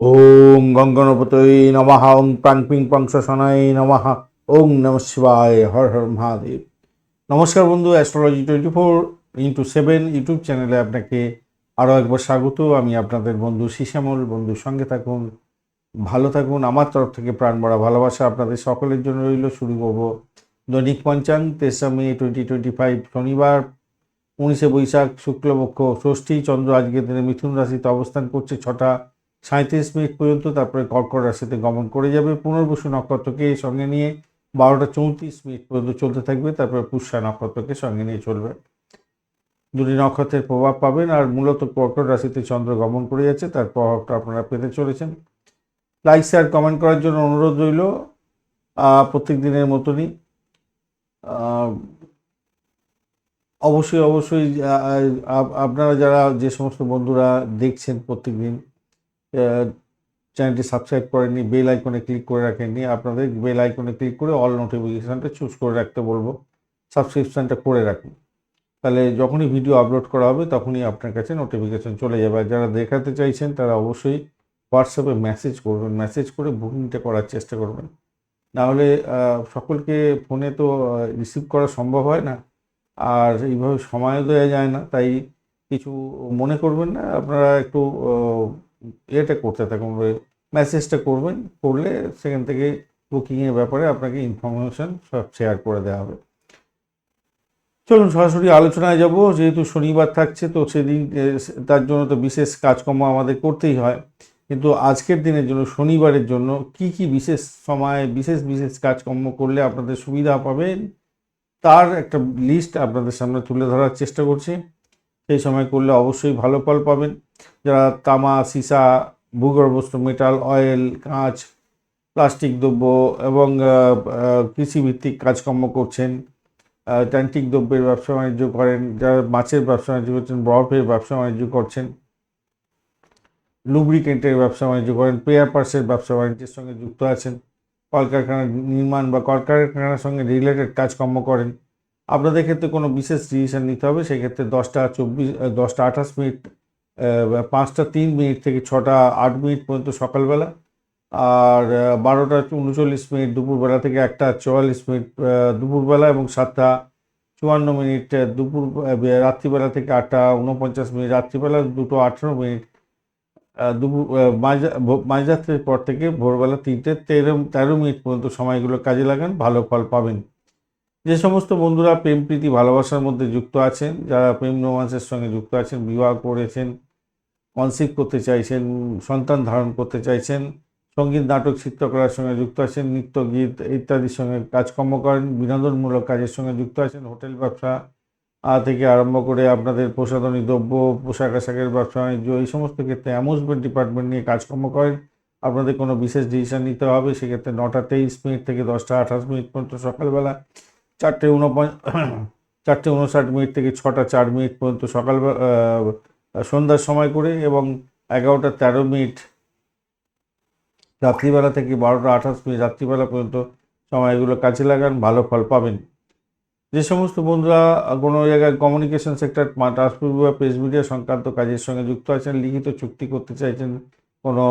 ওং গঙ্গনপতই নমঃ ওং প্রাং পিং পংশনায় নমঃ ওং নম শিবায়, হর হর মহাদেব। নমস্কার বন্ধু astrology twenty four into seven YouTube চ্যানেলে আপনাকে আরও একবার স্বাগত। আমি আপনাদের বন্ধু শিশামল বন্ধুর সঙ্গে থাকুন, ভালো থাকুন। আমার তরফ থেকে প্রাণ ভরা ভালোবাসা আপনাদের সকলের জন্য রইল। শুরু করব দৈনিক পঞ্চাং তেসরা মে টোয়েন্টি টোয়েন্টি ফাইভ শনিবার, উনিশে বৈশাখ, শুক্লপক্ষ, ষষ্ঠী চন্দ্র, আজকের দিনে মিথুন রাশিতে অবস্থান করছে ছটা। সাঁত্রিশ মিনিট পর্যন্ত তারপরে কর্কট রাশিতে গমন করে যাবে। পুনর্বসু নক্ষত্রকে সঙ্গে নিয়ে বারোটা চৌত্রিশ মিনিট পর্যন্ত চলতে থাকবে। তারপরে পুষ্যা নক্ষত্রকে সঙ্গে নিয়ে চলবে। দুটি নক্ষত্রের প্রভাব পাবেন আর মূলত কর্কট রাশিতে চন্দ্র গমন করে যাচ্ছে। তার প্রভাবটা আপনারা পেতে চলেছেন। লাইক, শেয়ার, কমেন্ট করার জন্য অনুরোধ রইল। প্রত্যেক দিনের মতনই। অবশ্যই অবশ্যই আপনারা যারা যে সমস্ত বন্ধুরা দেখছেন প্রত্যেক দিন চ্যানেলটি সাবস্ক্রাইব করেননি বেল আইকনে ক্লিক করে রাখেননি, আপনাদের বেল আইকনে ক্লিক করে অল নোটিফিকেশানটা চুজ করে রাখতে বলব সাবস্ক্রিপশানটা করে রাখুন। তাহলে যখনই ভিডিও আপলোড করা হবে, তখনই আপনার কাছে নোটিফিকেশান চলে যাবে। আর যারা দেখাতে চাইছেন, তারা অবশ্যই হোয়াটসঅ্যাপে মেসেজ করবেন মেসেজ করে বুকিংটা করার চেষ্টা করবেন। নাহলে সকলকে ফোনে তো রিসিভ করা সম্ভব হয় না, আর এইভাবে সময়ও দেওয়া যায় না, তাই কিছু মনে করবেন না, আপনারা একটু ইয়েটা করতে থাকুন মেসেজটা করবেন, করলে সেখান থেকে বুকিংয়ের ব্যাপারে আপনাকে ইনফরমেশন সব শেয়ার করে দেওয়া হবে। চলুন, সরাসরি আলোচনায় যাব, যেহেতু শনিবার থাকছে, তো সেদিন তার জন্য তো বিশেষ কাজকর্ম আমাদের করতেই হয়। কিন্তু আজকের দিনের জন্য, শনিবারের জন্য কি কি বিশেষ সময় বিশেষ বিশেষ কাজকর্ম করলে আপনাদের সুবিধা পাবেন, তার একটা লিস্ট আপনাদের সামনে তুলে ধরার চেষ্টা করছি। সেই সময় করলে অবশ্যই ভালো ফল পাবেন। যারা তামা, সীসা, ভূগর্ভস্থ মেটাল অয়েল কাঁচ প্লাস্টিক দ্রব্য এবং কৃষিভিত্তিক কাজকর্ম করছেন ট্যান্টিক দ্রব্যের ব্যবসা বাণিজ্য করেন, যারা মাছের ব্যবসা বাণিজ্য করছেন, বরফের ব্যবসা বাণিজ্য করছেন লুব্রিকেন্টের ব্যবসা বাণিজ্য করেন পেয়ার পার্সের ব্যবসা বাণিজ্যের সঙ্গে যুক্ত আছেন কলকারখানা নির্মাণ বা কলকারখানার সঙ্গে রিলেটেড কাজকর্ম করেন। আপনাদের ক্ষেত্রে কোনো বিশেষ ডিসিশন নিতে হবে? সেক্ষেত্রে দশটা চব্বিশ দশটা আঠাশ মিনিট পাঁচটা তিন মিনিট থেকে ছটা আট মিনিট পর্যন্ত সকালবেলা। আর বারোটা উনচল্লিশ মিনিট দুপুরবেলা থেকে একটা চুয়াল্লিশ মিনিট দুপুরবেলা এবং সাতটা চুয়ান্ন মিনিট দুপুর রাত্রিবেলা থেকে আটটা উনপঞ্চাশ মিনিট, রাত্রিবেলা দুটো আঠেরো মিনিট দুপুর মাঝ- মাঝরাত্রির পর থেকে ভোরবেলা তিনটে তেরো তেরো মিনিট পর্যন্ত সময়গুলো কাজে লাগান, ভালো ফল পাবেন। যে সমস্ত বন্ধুরা প্রেম, প্রীতি, ভালোবাসার মধ্যে যুক্ত আছেন, যারা প্রেম রোমান্সের সঙ্গে যুক্ত আছেন, বিবাহ করেছেন কনসিভ করতে চাইছেন, সন্তান ধারণ করতে চাইছেন, সংগীত, নাটক, চিত্রকলার সঙ্গে যুক্ত আছেন, নৃত্য, গীত ইত্যাদির সঙ্গে কাজকর্ম করেন, বিনোদনমূলক কাজের সঙ্গে যুক্ত আছেন, হোটেল ব্যবসা থেকে আরম্ভ করে আপনাদের প্রসাধনী দ্রব্য, পোশাক আশাকের ব্যবসা, বাণিজ্য, এই সমস্ত ক্ষেত্রে অ্যামুজমেন্ট ডিপার্টমেন্ট নিয়ে কাজকর্ম করেন। আপনাদের কোনো বিশেষ ডিসিশন নিতে হবে, সেক্ষেত্রে নটা তেইশ মিনিট থেকে দশটা আঠাশ মিনিট পর্যন্ত সকালবেলা চারটে উনপঞ্চ চারটে উনষাট মিনিট থেকে ছটা চার মিনিট পর্যন্ত আহ, সন্ধ্যার সময় করে এবং এগারোটা তেরো মিনিট রাত্রিবেলা থেকে বারোটা আঠাশ মিনিট রাত্রিবেলা পর্যন্ত সময়গুলো কাজে লাগান ভালো ফল পাবেন। যে সমস্ত বন্ধুরা কোনো জায়গায় কমিউনিকেশন সেক্টর ট্রান্সপোর্ট বা প্রেস মিডিয়া সংক্রান্ত কাজের সঙ্গে যুক্ত আছেন লিখিত চুক্তি করতে চাইছেন কোনো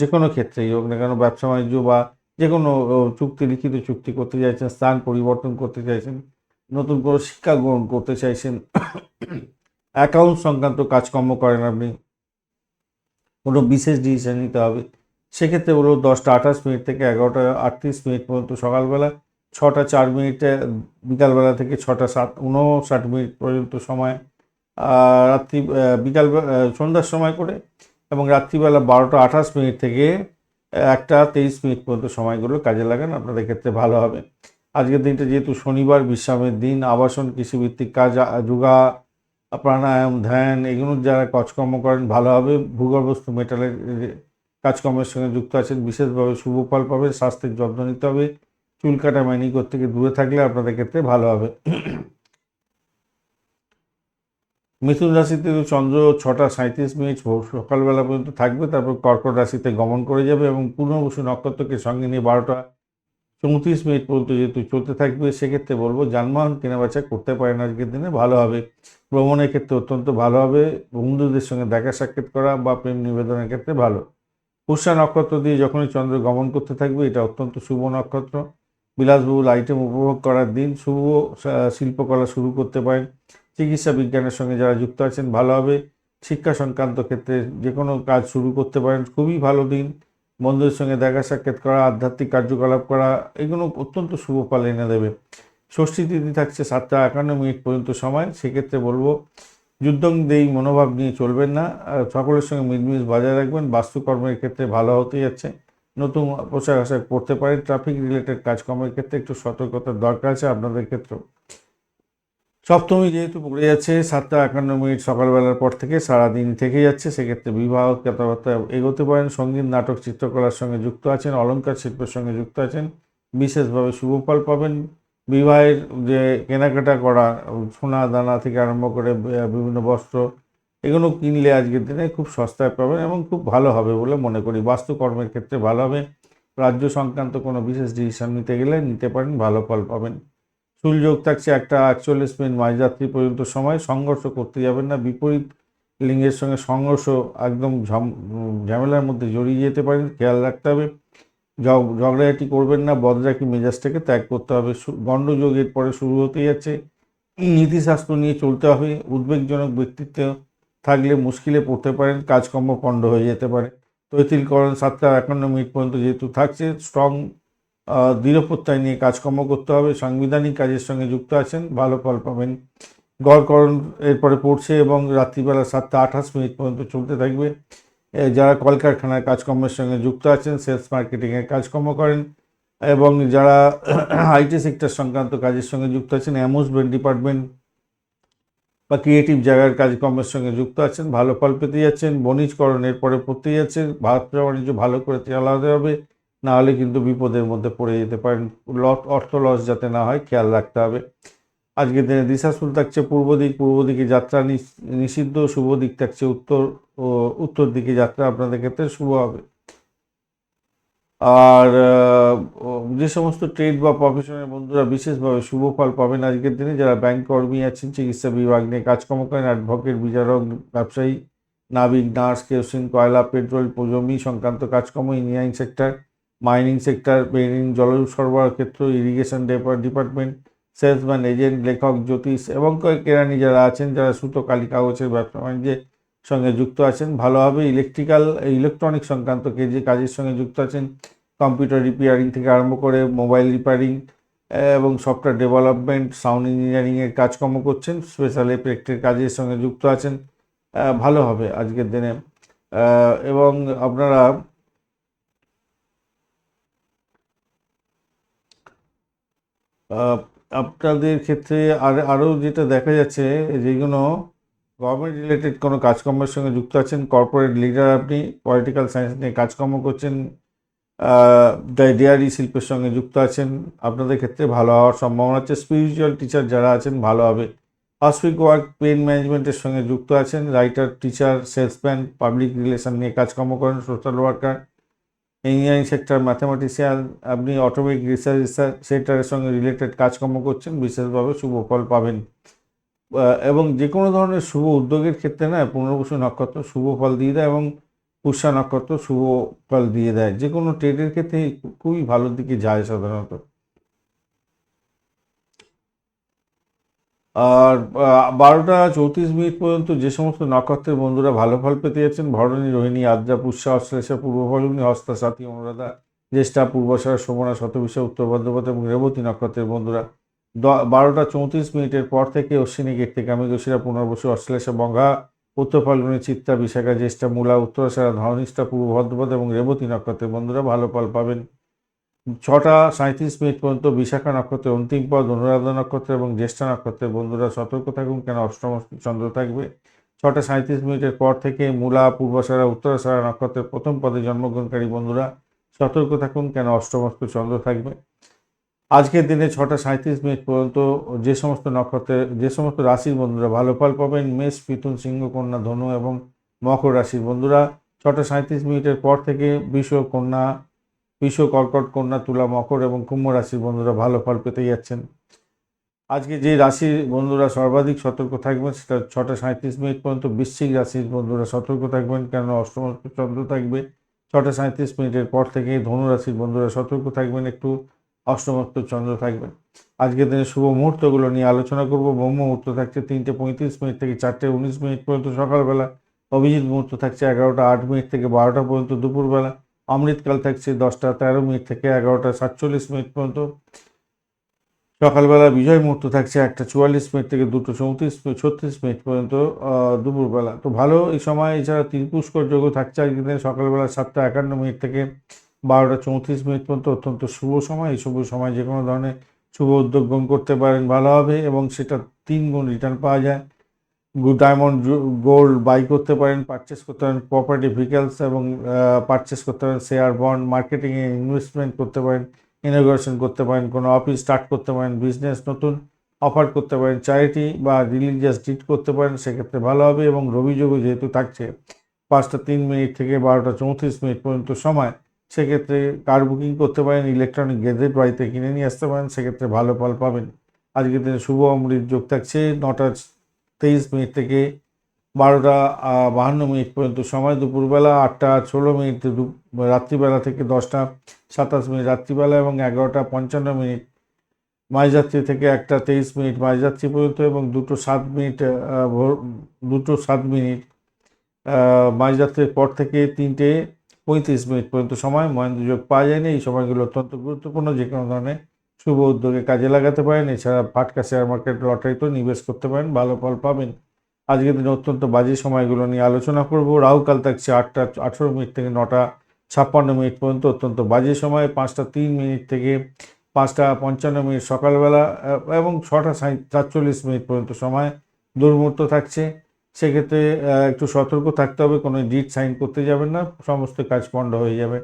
যে কোনো ক্ষেত্রেই হোক না কেন ব্যবসা বাণিজ্য বা যে কোনো চুক্তি, লিখিত চুক্তি করতে চাইছেন, স্থান পরিবর্তন করতে চাইছেন, নতুন কোনো শিক্ষা গ্রহণ করতে চাইছেন অ্যাকাউন্ট সংক্রান্ত কাজকর্ম করেন আপনি, কোনো বিশেষ ডিসিশন নিতে হবে, সেক্ষেত্রে হলো দশটা আঠাশ মিনিট থেকে এগারোটা আটত্রিশ মিনিট পর্যন্ত সকালবেলা, ছটা চার মিনিটে, বিকালবেলা থেকে ছটা সাত উনষাট মিনিট পর্যন্ত সময় রাত্রি বিকাল সন্ধ্যার সময় করে, এবং রাত্রিবেলা বারোটা আঠাশ মিনিট থেকে একটা তেইশ মিনিট পর্যন্ত সময়গুলো কাজে লাগান, আপনাদের ক্ষেত্রে ভালো হবে। আজকের দিনটা যেহেতু শনিবার, বিশ্রামের দিন, আবাসন, কৃষিভিত্তিক কাজ, যোগা, প্রাণায়াম, ধ্যান, এগুলো যারা কাজকর্ম করেন, ভালো হবে। ভূগর্ভস্থ মেটালের কাজকর্মের সঙ্গে যুক্ত আছেন, বিশেষভাবে শুভ ফল পাবে, স্বাস্থ্যের যত্ন নিতে হবে, চুল কাটা ম্যানিকোর থেকে দূরে থাকলে আপনাদের ক্ষেত্রে ভালো হবে। মিথুন রাশিতে তো চন্দ্র ছটা সাঁত্রিশ মিনিট সকালবেলা পর্যন্ত থাকবে, তারপর কর্কট রাশিতে গমন করে যাবে এবং পূর্ণবসু নক্ষত্রকে সঙ্গে নিয়ে বারোটা চৌত্রিশ মিনিট পর্যন্ত যেহেতু চলতে থাকবে, সেক্ষেত্রে বলব যানবাহন কেনাবেচা করতে পারেন আজকের দিনে, ভালো হবে। ভ্রমণের ক্ষেত্রে অত্যন্ত ভালো হবে, বন্ধুদের সঙ্গে দেখা সাক্ষাৎ করা বা প্রেম নিবেদনের ক্ষেত্রে ভালো। পুষ্যা নক্ষত্র দিয়ে যখনই চন্দ্র গমন করতে থাকবে, এটা অত্যন্ত শুভ নক্ষত্র। বিলাসবহুল আইটেম উপভোগ করার দিন, শুভ শিল্পকলা শুরু করতে পারেন। চিকিৎসা বিজ্ঞানের সঙ্গে যারা যুক্ত আছেন, ভালো হবে। শিক্ষা সংক্রান্ত ক্ষেত্রে যে কোনো কাজ শুরু করতে পারেন। খুবই ভালো দিন। বন্ধুদের সঙ্গে দেখা সাক্ষাৎ করা, আধ্যাত্মিক কার্যকলাপ করা, এগুলো অত্যন্ত শুভ ফল এনে দেবে। ষষ্ঠী তিথি থাকছে সাতটা একান্ন মিনিট পর্যন্ত সময়। সেক্ষেত্রে বলব, যুদ্ধং দেই মনোভাব নিয়ে চলবেন না। সকলের সঙ্গে মিলমিশ বজায় রাখবেন। বাস্তুকর্মের ক্ষেত্রে ভালো হতে যাচ্ছে। নতুন পোশাক আশাক পরতে পারেন। ট্রাফিক রিলেটেড কাজকর্মের ক্ষেত্রে একটু সতর্কতার দরকার আছে আপনাদের ক্ষেত্রেও। সপ্তমী যেহেতু পড়ে যাচ্ছে, সাতটা একান্ন মিনিট সকালবেলার পর থেকে সারাদিন থেকে যাচ্ছে। সেক্ষেত্রে বিবাহ কথাবার্তা এগোতে পারেন। সংগীত, নাটক, চিত্রকলার সঙ্গে যুক্ত আছেন অলঙ্কার শিল্পের সঙ্গে যুক্ত আছেন। বিশেষভাবে শুভ ফল পাবেন। বিবাহের যে কেনাকাটা করা, সোনা দানা থেকে আরম্ভ করে বিভিন্ন বস্ত্র, এগুলো কিনলে আজকের দিনে খুব সস্তায় পাবেন এবং খুব ভালো হবে বলে মনে করি। বাস্তুকর্মের ক্ষেত্রে ভালো হবে। রাজ্য সংক্রান্ত কোনো বিশেষ ডিসিশন নিতে গেলে নিতে পারেন, ভালো ফল পাবেন। সুযোগ থাকছে একটা একচল্লিশ মিনিট মাঝরাত্রি পর্যন্ত সময়, সংঘর্ষ করতে যাবেন না, বিপরীত লিঙ্গের সঙ্গে সংঘর্ষ একদম ঝম- ঝামেলার মধ্যে জড়িয়ে যেতে পারেন, খেয়াল রাখতে হবে। ঝগ- ঝগড়াঝাটি করবেন না বদরাকি মেজাজটাকে ত্যাগ করতে হবে। গণ্ডযোগের পরে শুরু হতে যাচ্ছে। নীতিশাস্ত্র নিয়ে চলতে হবে, উদ্বেগজনক ব্যক্তিত্ব থাকলে মুশকিলে পড়তে পারেন, কাজকর্ম পণ্ড হয়ে যেতে পারে। তৈতিলকরণ সাতটা একান্ন মিনিট পর্যন্ত যেহেতু থাকছে, স্ট্রং দৃঢ়প্রত্যয় নিয়ে কাজকর্ম করতে হবে, সাংবিধানিক কাজের সঙ্গে যুক্ত আছেন, ভালো ফল পাবেন। গড়করণ এরপরে পড়ছে এবং রাত্রিবেলা সাতটা আঠাশ মিনিট পর্যন্ত চলতে থাকবে। যারা কলকারখানার কাজকর্মের সঙ্গে যুক্ত আছেন, সেলস মার্কেটিংয়ের কাজকর্ম করেন এবং যারা আইটি সেক্টর সংক্রান্ত কাজের সঙ্গে যুক্ত আছেন অ্যামুজমেন্ট ডিপার্টমেন্ট বা ক্রিয়েটিভ জায়গার কাজকর্মের সঙ্গে যুক্ত আছেন, ভালো ফল পেতে যাচ্ছেন বণিজকরণের পরে পড়তে যাচ্ছেন ব্যবসা বাণিজ্য ভালো করে চালাতে হবে না হলে কিন্তু বিপদের মধ্যে পড়ে যেতে পারেন। লস অর্থ লস যাতে না হয়, খেয়াল রাখতে হবে। আজকের দিনে দিশাশুল থাকছে পূর্ব দিক, পূর্ব দিকে যাত্রা নিষ- নিষিদ্ধ, শুভ দিক থাকছে উত্তর, ও উত্তর দিকে যাত্রা আপনাদের ক্ষেত্রে শুভ হবে। আর যে সমস্ত ট্রেড বা প্রফেশনের বন্ধুরা বিশেষভাবে শুভ ফল পাবেন আজকের দিনে, যারা ব্যাংক কর্মী আছেন, চিকিৎসা বিভাগ নিয়ে কাজকর্ম করেন অ্যাডভোকেট বিচারক, ব্যবসায়ী, নাবিক নার্স কেরোসিন কয়লা পেট্রোল জমি সংক্রান্ত কাজকর্ম engineering sector mining sector marine জল সরবরাহ ক্ষেত্র ইরিগেশন ডিপার্টমেন্ট সেলসম্যান এজেন্ট লেখক, জ্যোতিষ এবং কেরানি যারা আছেন, যারা সুতো, কালি, কাগজের ব্যবসা বাণিজ্যের সঙ্গে যুক্ত আছেন, ভালোভাবে ইলেকট্রিক্যাল ইলেকট্রনিক সংক্রান্ত যে কাজের সঙ্গে যুক্ত আছেন কম্পিউটার রিপেয়ারিং থেকে আরম্ভ করে মোবাইল রিপেয়ারিং এবং সফটওয়্যার ডেভেলপমেন্ট সাউন্ড ইঞ্জিনিয়ারিংয়ের কাজকর্ম করছেন স্পেশাল এফেক্টের কাজের সঙ্গে যুক্ত আছেন ভালো হবে আজকের দিনে। এবং আপনারা আপনাদের ক্ষেত্রে আর আরও যেটা দেখা যাচ্ছে, যেগুলো গভর্নমেন্ট রিলেটেড কোনো কাজকর্মের সঙ্গে যুক্ত আছেন কর্পোরেট লিডার আপনি পলিটিক্যাল সায়েন্স নিয়ে কাজকর্ম করছেন ডেয়ারি শিল্পের সঙ্গে যুক্ত আছেন, আপনাদের ক্ষেত্রে ভালো হওয়ার সম্ভাবনা আছে। স্পিরিচুয়াল টিচার যারা আছেন, ভালো হবে। হসপিক ওয়ার্ক পেন ম্যানেজমেন্টের সঙ্গে যুক্ত আছেন writer teacher salesman public relation নিয়ে কাজকর্ম করেন social worker engineering sector mathematician আপনি রিসার্চ রিসার্চ সেক্টরের সঙ্গে রিলেটেড কাজকর্ম করছেন, বিশেষভাবে শুভ ফল পাবেন। এবং যে কোনো ধরনের শুভ উদ্যোগের ক্ষেত্রে না, পুনর্বসু নক্ষত্র শুভ ফল দিয়ে দেয় এবং পুষ্যা নক্ষত্র শুভ ফল দিয়ে দেয়। যে কোনো ট্রেডের ক্ষেত্রে খুবই ভালো দিকে যায় সাধারণত। আর বারোটা চৌত্রিশ মিনিট পর্যন্ত যে সমস্ত নক্ষত্রের বন্ধুরা ভালো ফল পেতে যাচ্ছেন, ভরণী, রোহিণী, আদ্রা, পুষ্যা, অশ্লেষা, পূর্ব ফলগুনি হস্তা সাথী অনুরাধা, জ্যেষ্ঠা, পূর্বশারা শোভনা শতবিশা উত্তর বন্দ্যোপাধ্যায় এবং রেবতী নক্ষত্রের বন্ধুরা বারোটা চৌত্রিশ মিনিটের পর থেকে অশ্বিনী আমি গসিরা পুনর্বসু, অশ্লেষা, বঙ্গা, উত্তর ফাল্গুনি, চিত্তা, বিশাখা, জ্যেষ্ঠা, মূলা, উত্তরাশারা ধরনিষ্ঠা পূর্ব ভদ্রপদ এবং রেবতী নক্ষত্রের বন্ধুরা ভালো ফল পাবেন। ছটা সাঁত্রিশ মিনিট পর্যন্ত বিশাখা নক্ষত্রের অন্তিম পদ, অনুরাধা নক্ষত্র এবং জ্যেষ্ঠা নক্ষত্রের বন্ধুরা, সতর্ক থাকুন, কেন অষ্টম চন্দ্র থাকবে? ছটা সাঁত্রিশ মিনিটের পর থেকে মূলা, পূর্বাশারা, উত্তরাশারা নক্ষত্রের প্রথম পদে জন্মগ্রহণকারী বন্ধুরা, সতর্ক থাকুন, কেন অষ্টমস্ত চন্দ্র থাকবে? আজকের দিনে ছটা সাঁত্রিশ মিনিট পর্যন্ত যে সমস্ত নক্ষত্রের যে সমস্ত রাশির বন্ধুরা ভালো ফল পাবেন, মেষ পিতুন সিংহ, কন্যা, ধনু এবং মকর রাশির বন্ধুরা, ছটা সাঁত্রিশ মিনিটের পর থেকে বিষ কন্যা বিষ কর্কট, কন্যা, তুলা, মকর এবং কুম্ভ রাশির বন্ধুরা ভালো ফল পেতে যাচ্ছেন। আজকে যে রাশির বন্ধুরা সর্বাধিক সতর্ক থাকবেন সেটা ছটা সাঁত্রিশ মিনিট পর্যন্ত বৃশ্চিক রাশির বন্ধুরা সতর্ক থাকবেন কেন অষ্টম চন্দ্র থাকবে। ছটা সাঁত্রিশ মিনিটের পর থেকে ধনুরাশির বন্ধুরা সতর্ক থাকবেন, একটু অষ্টমত্ত চন্দ্র থাকবেন। আজকের দিনে শুভ মুহূর্তগুলো নিয়ে আলোচনা করব। ব্রহ্ম মুহূর্ত থাকছে তিনটে পঁয়ত্রিশ মিনিট থেকে চারটে উনিশ মিনিট পর্যন্ত সকালবেলা। অভিজিৎ মুহূর্ত থাকছে এগারোটা আট মিনিট থেকে বারোটা পর্যন্ত দুপুরবেলা। অমৃতকাল থাকছে দশটা তেরো মিনিট থেকে এগারোটা সাতচল্লিশ মিনিট পর্যন্ত। সকালবেলা বিজয় মুহূর্ত থাকছে একটা চুয়াল্লিশ মিনিট থেকে দুটো চৌত্রিশ মিনিট, ছত্রিশ মিনিট পর্যন্ত দুপুরবেলা। তো ভালো, এই সময় এছাড়া ত্রিপুষ্কর যোগও থাকছে আজকের সকালবেলা সাতটা একান্ন মিনিট থেকে বারোটা চৌত্রিশ মিনিট পর্যন্ত। অত্যন্ত শুভ সময়, এই শুভ সময় যে কোনো ধরনের শুভ উদ্যোগ গ্রহণ করতে পারেন, ভালো হবে এবং সেটা তিন গুণ রিটার্ন পাওয়া যায়। ডায়মন্ড গোল্ড বাই করতে পারেন পারচেস করতে পারেন প্রপার্টি ভেহিকেলস এবং পারচেস করতে পারেন শেয়ার বন্ড মার্কেটিংয়ে ইনভেস্টমেন্ট করতে পারেন ইনোগ্রেশন করতে পারেন, কোনো অফিস স্টার্ট করতে পারেন বিজনেস নতুন অফার করতে পারেন চ্যারিটি বা রিলিজিয়াস ডিট করতে পারেন, সেক্ষেত্রে ভালো হবে এবং রবি যোগ যেহেতু থাকছে পাঁচটা তিন মিনিট থেকে বারোটা চৌত্রিশ মিনিট পর্যন্ত সময়, সেক্ষেত্রে কার বুকিং করতে পারেন ইলেকট্রনিক গেজেট বাড়িতে কিনে নিয়ে আসতে পারেন, সেক্ষেত্রে ভালো ফল পাবেন। আজকের দিনে শুভ অমৃত যোগ থাকছে নটা তেইশ মিনিট থেকে বারোটা বাহান্ন মিনিট পর্যন্ত। সময় দুপুরবেলা আটটা, ষোলো মিনিট রাত্রিবেলা থেকে দশটা, সাতাশ মিনিট রাত্রিবেলা এবং এগারোটা, পঞ্চান্ন মিনিট মাঝরাত্রি থেকে একটা তেইশ মিনিট মাঝরাত্রি পর্যন্ত এবং দুটো সাত মিনিট ভোর, দুটো সাত মিনিট মাঝরাত্রির পর থেকে তিনটে পঁয়ত্রিশ মিনিট পর্যন্ত সময়। মহেন্দ্র যোগ পাওয়া যায়নি। এই সময়গুলো অত্যন্ত গুরুত্বপূর্ণ, যে কোনো ধরনের শুভ উদ্যোগে কাজে লাগাতে পারেন। এছাড়া ফাটকা শেয়ার মার্কেট, লটারিতেও নিবেশ করতে পারেন। ভালো ফল পাবেন। আজকের দিনে অত্যন্ত বাজে সময়গুলো নিয়ে আলোচনা করব। রাহুকাল থাকছে আটটা, আঠেরো মিনিট থেকে নটা, ছাপ্পান্ন মিনিট পর্যন্ত অত্যন্ত বাজে সময়। পাঁচটা তিন মিনিট থেকে পাঁচটা পঞ্চান্ন মিনিট সকালবেলা এবং ছটা সাতচল্লিশ মিনিট পর্যন্ত সময় দুর্মূর্ত থাকছে। সেক্ষেত্রে একটু সতর্ক থাকতে হবে। কোনো ডিট সাইন করতে যাবেন না। সমস্ত কাজ পণ্ড হয়ে যাবে।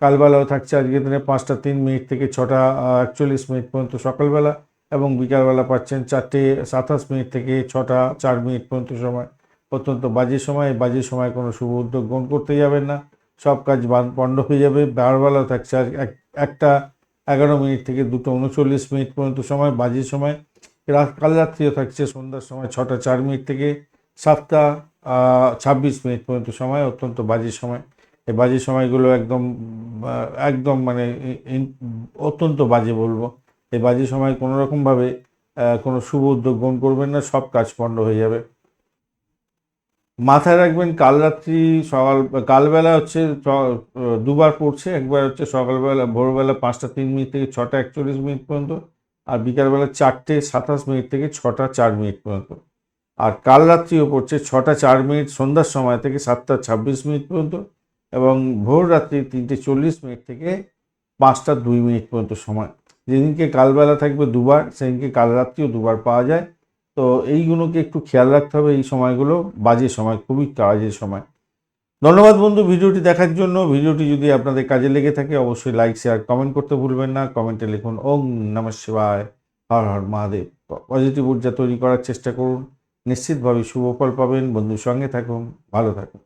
কালবেলাও থাকছে। আজকের দিনে পাঁচটা তিন মিনিট থেকে ছটা একচল্লিশ মিনিট পর্যন্ত সকালবেলা এবং বিকালবেলা পাচ্ছেন চারটে সাতাশ মিনিট থেকে ছটা, চার মিনিট পর্যন্ত সময়। অত্যন্ত বাজে সময়। বাজে সময় কোনো শুভ উদ্যোগ গ্রহণ করতে যাবেন না। সব কাজ পণ্ড হয়ে যাবে। বারবেলাও থাকছে আর এক- একটা, এগারো মিনিট থেকে দুটো উনচল্লিশ মিনিট পর্যন্ত সময়। বাজে সময়। রাত, কাল রাত্রিও থাকছে সন্ধ্যার সময় ছটা, চার মিনিট থেকে সাতটা ছাব্বিশ মিনিট পর্যন্ত সময়। অত্যন্ত বাজে সময়। এই বাজে সময়গুলো একদম একদম মানে অত্যন্ত বাজে বলব। এই বাজে সময় কোনো রকমভাবে কোনো শুভ উদ্যোগ গ্রহণ করবেন না, সব কাজ পণ্ড হয়ে যাবে। মাথায় রাখবেন, কাল রাত্রি সকাল, কালবেলা হচ্ছে দুবার পড়ছে, একবার হচ্ছে সকালবেলা, ভোরবেলা পাঁচটা তিন মিনিট থেকে ছটা একচল্লিশ মিনিট পর্যন্ত, আর বিকালবেলা চারটে সাতাশ মিনিট থেকে ছটা চার মিনিট পর্যন্ত। আর কাল রাত্রিও পড়ছে ছটা চার মিনিট, সন্ধ্যার সময় থেকে সাতটা ছাব্বিশ মিনিট পর্যন্ত। এবং ভোর রাত্রি তিনটে চল্লিশ মিনিট থেকে পাঁচটা দুই মিনিট পর্যন্ত সময়। যেদিনকে কালবেলা থাকবে দুবার, সেদিনকে কাল রাত্রিও দুবার পাওয়া যায়। তো এইগুলোকে একটু খেয়াল রাখতে হবে এই সময়গুলো, বাজে সময়, খুবই কাজের সময়। ধন্যবাদ বন্ধু ভিডিওটি দেখার জন্য। ভিডিওটি যদি আপনাদের কাজে লেগে থাকে, অবশ্যই লাইক শেয়ার কমেন্ট করতে ভুলবেন না। কমেন্টে লিখুন ওম নমঃ শিবায়, হর হর মহাদেব। পজিটিভ ঊর্জা তৈরি করার চেষ্টা করুন। নিশ্চিতভাবে শুভ ফল পাবেন। বন্ধুর সঙ্গে থাকুন, ভালো থাকুন।